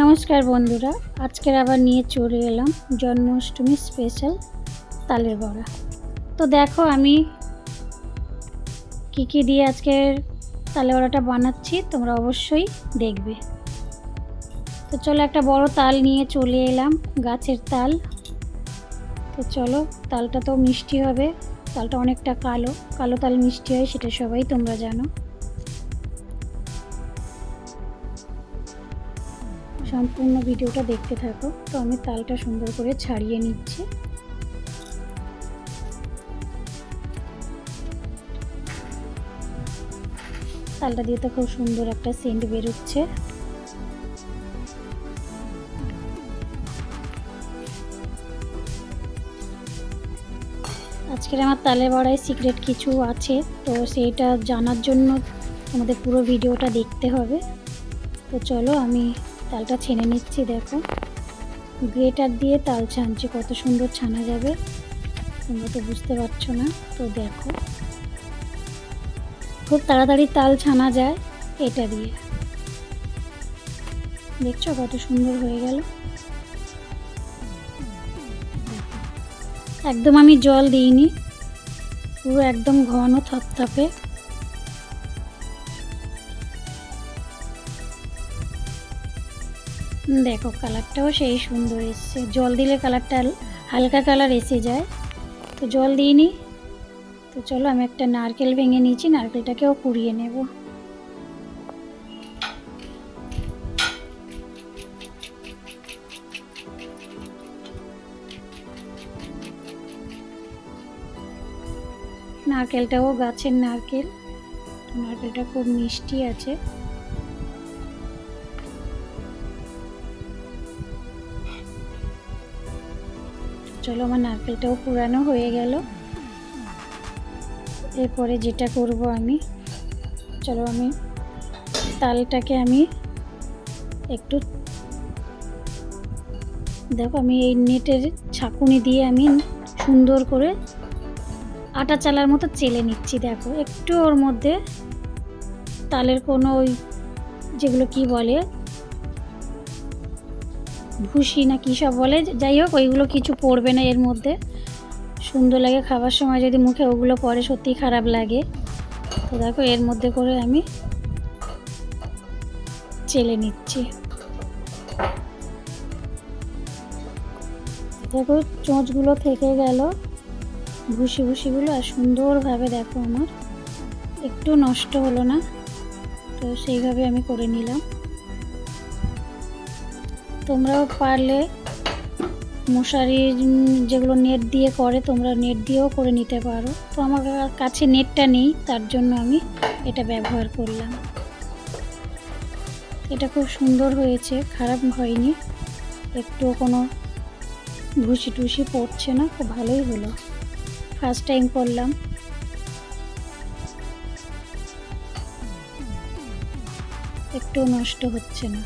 নমস্কার বন্ধুরা, আজকের আবার নিয়ে চলে এলাম জন্মাষ্টমী স্পেশাল তালের বড়া। তো দেখো আমি কী কী দিয়ে আজকের তালের বড়াটা বানাচ্ছি, তোমরা অবশ্যই দেখবে। তো চলো একটা বড় তাল নিয়ে চলে এলাম, গাছের তাল। তো চলো, তালটা তো মিষ্টি হবে, তালটা অনেকটা কালো কালো তাল মিষ্টি হয়, সেটা সবাই তোমরা জানো। সম্পূর্ণ ভিডিওটা দেখতে থাকো। তো আমি তালটা সুন্দর করে ছাড়িয়ে নিচ্ছি। তালটা দিয়ে তো খুব সুন্দর একটা সেন্ট বেরোচ্ছে। আজকের আমার তালে বড়ায় সিক্রেট কিছু আছে, তো সেইটা জানার জন্য আমাদের পুরো ভিডিওটা দেখতে হবে। তো চলো আমি তালটা ছেনে নিচ্ছি, দেখো। গ্রেটার দিয়ে তাল ছানছি, কত সুন্দর ছানা যাবে। তোমরা তো বুঝতে পারছ না, তো দেখো। খুব তাড়াতাড়ি তাল ছানা যায় এটা দিয়ে। দেখছ কত সুন্দর হয়ে গেল? একদম আমি জল দিইনি, পুরো একদম ঘন থপথপে। দেখো কালারটাও সেই সুন্দর এসছে। জল দিলে কালারটা হালকা কালার এসে যায়। তো জল দিইনি তো চলো, আমি একটা নারকেল ভেঙে নিয়েছি, নারকেলটাকেও কুড়িয়ে নেব। নারকেলটাও গাছের নারকেল। নারকেলটা খুব মিষ্টি আছে। চলো আমার নারকেলটাও পুরানো হয়ে গেল। এরপরে যেটা করব আমি, চলো আমি তালটাকে আমি একটু দেখো আমি এই নেটের ছাকুনি দিয়ে আমি সুন্দর করে আটা চালার মতো চেলে নিচ্ছি, দেখো। একটু ওর মধ্যে তালের কোনো ওই যেগুলো কি বলে ভুসি না কী সব বলে, যাই হোক, ওইগুলো কিছু পড়বে না এর মধ্যে। সুন্দর লাগে খাবার সময় যদি মুখে ওগুলো পরে সত্যিই খারাপ লাগে। তো দেখো, এর মধ্যে করে আমি চেলে নিচ্ছি। দেখো, চোঁচগুলো থেকে গেল ভুসি ভুসিগুলো, আর সুন্দরভাবে দেখো আমার। একটু নষ্ট হলো না, তো সেইভাবে আমি করে নিলাম। তোমরাও পারলে মশারি যেগুলো নেট দিয়ে করে, তোমরা নেট দিয়েও করে নিতে পারো। তো আমার কাছে নেটটা নেই, তার জন্য আমি এটা ব্যবহার করলাম। এটা খুব সুন্দর হয়েছে, খারাপ হয়নি। একটুও কোনো ভুসি টুসি পড়ছে না, খুব ভালোই হলো। ফার্স্ট টাইম করলাম একটু নষ্ট হচ্ছে না।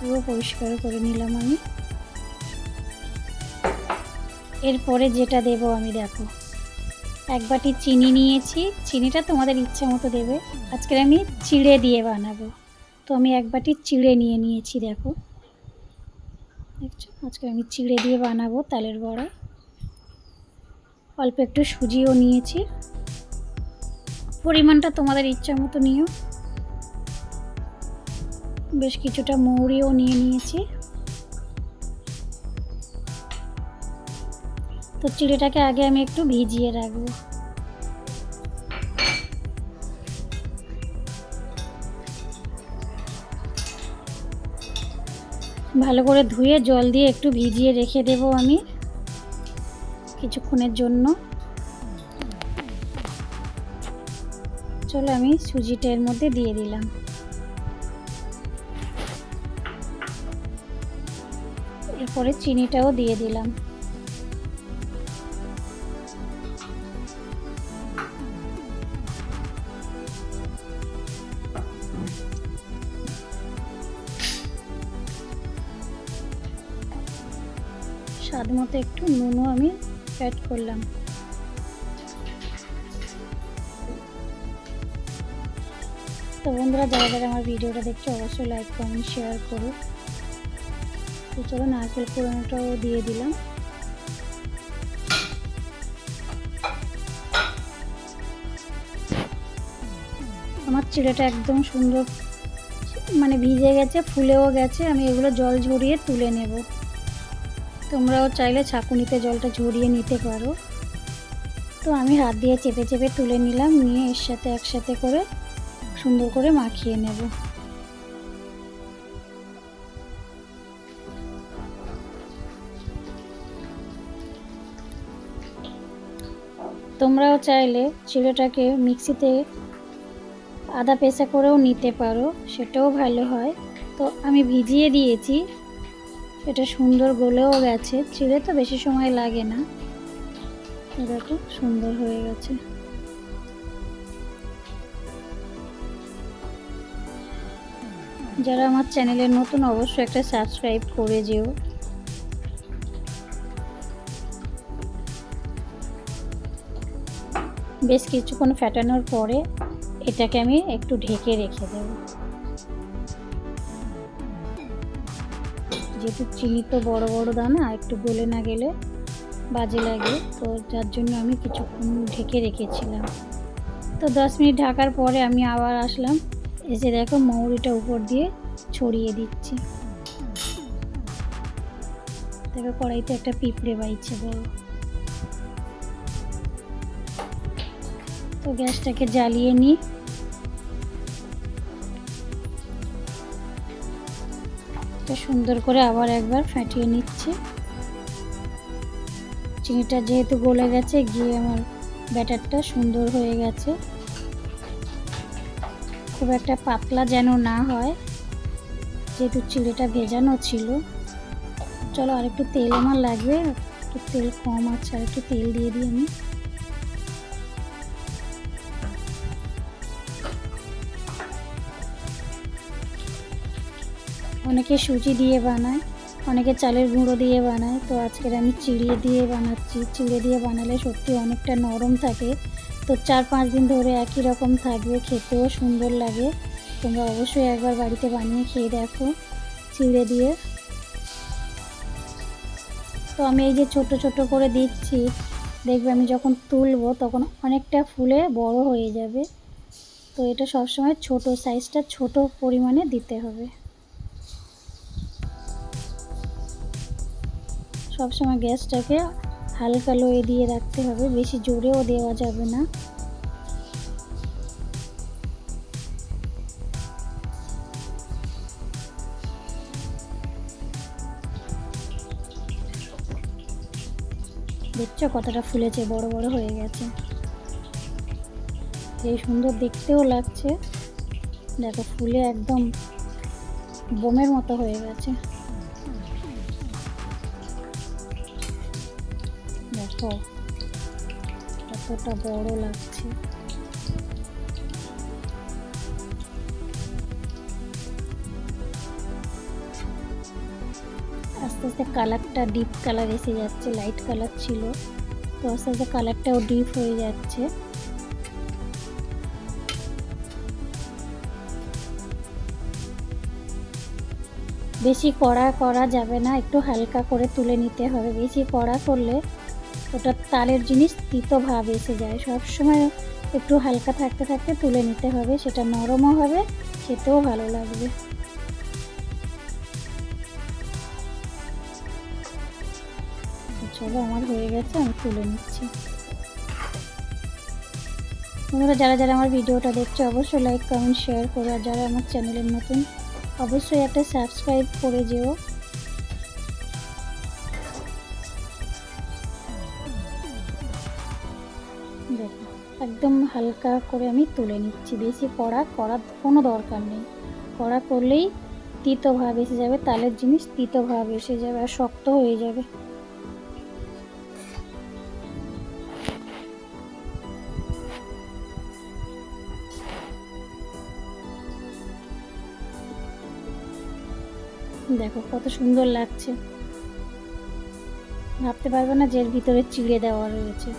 পুরো পরিষ্কার করে নিলাম আমি। এরপরে যেটা দেব আমি দেখো। এক বাটি চিনি নিয়েছি। চিনিটা তোমাদের ইচ্ছে মতো দেবে। আজকে আমি চিড়ে দিয়ে বানাবো। তো আমি এক বাটি চিড়ে নিয়ে নিয়েছি, দেখো। দেখছ? আজকে আমি চিড়ে দিয়ে বানাবো তালের বড়া। অল্প একটু সুজিও নিয়েছি। পরিমাণটা তোমাদের ইচ্ছা মতো নিও। বেশ কিছুটা মৌরিও নিয়ে নিয়েছি। তো চিড়েটাকে আগে আমি একটু ভিজিয়ে রাখব। ভালো করে ধুয়ে জল দিয়ে একটু ভিজিয়ে রেখে দেব আমি কিছুক্ষণের জন্য। চলো আমি সুজিটা এর মধ্যে দিয়ে দিলাম। এরপরে চিনিটাও দিয়ে দিলাম। স্বাদ মতো একটু নুনও আমি অ্যাড করলাম। তো বন্ধুরা, যারা যারা আমার ভিডিওটা দেখছ, অবশ্যই লাইক কমেন্ট শেয়ার করো। তো চলো নারকেল কোড়ানোটাও দিয়ে দিলাম। আমার চিড়েটা একদম সুন্দর মানে ভিজে গেছে, ফুলেও গেছে, আমি এগুলো জল ঝরিয়ে তুলে নেব। তোমরাও চাইলে ছাঁকুনিতে জলটা ঝরিয়ে নিতে পারো। তো আমি হাত দিয়ে চেপে চেপে তুলে নিলাম, নিয়ে এর সাথে একসাথে করে সুন্দর করে মাখিয়ে নেব। তোমরাও চাইলে চিড়েটাকে মিক্সিতে আদা পেঁচা করেও নিতে পারো, সেটাও ভালো হয়। তো আমি ভিজিয়ে দিয়েছি। এটা সুন্দর গলেও গেছে। চিড়ে তো বেশি সময় লাগে না। দেখো, সুন্দর হয়ে গেছে। যারা আমার চ্যানেলের নতুন, অবশ্যই একটা সাবস্ক্রাইব করে যেও। বেশ কিছুক্ষণ ফ্যাটানোর পরে এটাকে আমি একটু ঢেকে রেখে দেব। যেহেতু চিনি তো বড় বড় দানা, একটু গলে না গেলে বাজে লাগে, তো যার জন্য আমি কিছুক্ষণ ঢেকে রেখেছিলাম। তো দশ মিনিট ঢাকার পরে আমি আবার আসলাম। এসে দেখো, মৌরিটা উপর দিয়ে ছড়িয়ে দিচ্ছি। দেখো কড়াইতে একটা পিঁপড়ে বাইছে বড় তো গ্যাসটাকে জ্বালিয়ে নিই। সুন্দর করে আবার একবার ফাটিয়ে নিচ্ছি। চিনিটা যেহেতু গলে গেছে, গিয়ে আমার ব্যাটারটা সুন্দর হয়ে গেছে। খুব একটা পাতলা যেন না হয়, যেহেতু চিড়েটা ভেজানো ছিল। চলো আর একটু তেল আমার লাগবে, একটু তেল কম আছে আর একটু তেল দিয়ে দিই আমি। অনেকে সুজি দিয়ে বানায়, অনেকে চালের গুঁড়ো দিয়ে বানায়। তো আজকের আমি চিড়ে দিয়ে বানাচ্ছি। চিড়ে দিয়ে বানালে সত্যি অনেকটা নরম থাকে। তো চার পাঁচ দিন ধরে একই রকম থাকবে, খেতেও সুন্দর লাগে। তোমরা অবশ্যই একবার বাড়িতে বানিয়ে খেয়ে দেখো চিড়ে দিয়ে। তো আমি এই যে ছোট ছোট করে দিচ্ছি, দেখবে আমি যখন তুলবো তখন অনেকটা ফুলে বড় হয়ে যাবে। তো এটা সবসময় ছোট সাইজটা ছোট পরিমাণে দিতে হবে। সবসময় গ্যাসটাকে হালকা লোয়ে দিয়ে রাখতে হবে, বেশি জোরেও দেওয়া যাবে না। দেখছ কতটা ফুলেছে, বড় বড় হয়ে গেছে। এই সুন্দর দেখতেও লাগছে। দেখো ফুলে একদম বোমের মতো হয়ে গেছে। দেখো, কতটা বড় লাগছে। আস্তে আস্তে কালারটা ডিপ কালার এসে যাচ্ছে, লাইট কালার ছিল। তো আস্তে আস্তে কালারটাও ডিপ হয়ে যাচ্ছে। বেশি কড়া করা যাবে না, একটু হালকা করে তুলে নিতে হবে। বেশি কড়া করলে ওটা তালের জিনিস, তিতো ভাব এসে যায়। সব সময় একটু হালকা থাকতে থাকতে তুলে নিতে হবে, সেটা নরমও হবে, খেতেও ভালো লাগবে। চলো, আমার হয়ে গেছে, আমি তুলে নিচ্ছি। তোমরা যারা যারা আমার ভিডিওটা দেখছ, অবশ্যই লাইক কমেন্ট শেয়ার করো। আর যারা আমার চ্যানেলের নতুন, অবশ্যই একটা সাবস্ক্রাইব করে যেও। একদম হালকা করে আমি তুলে নিচ্ছি। বেশি কড়া করার কোনো দরকার নেই। কড়া করলেই তিতো ভাব এসে যাবে, তালের জিনিস তিতো ভাব এসে যাবে আর শক্ত হয়ে যাবে। দেখো কত সুন্দর লাগছে। ভাবতে পারবে না যে এর ভিতরে চিড়ে দেওয়া রয়েছে।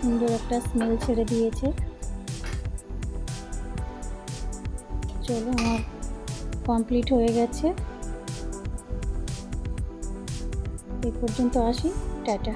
সুন্দর একটা স্মেল ছেড়ে দিয়েছে। চলো আমার কমপ্লিট হয়ে গেছে। এ পর্যন্ত আসি টাটা।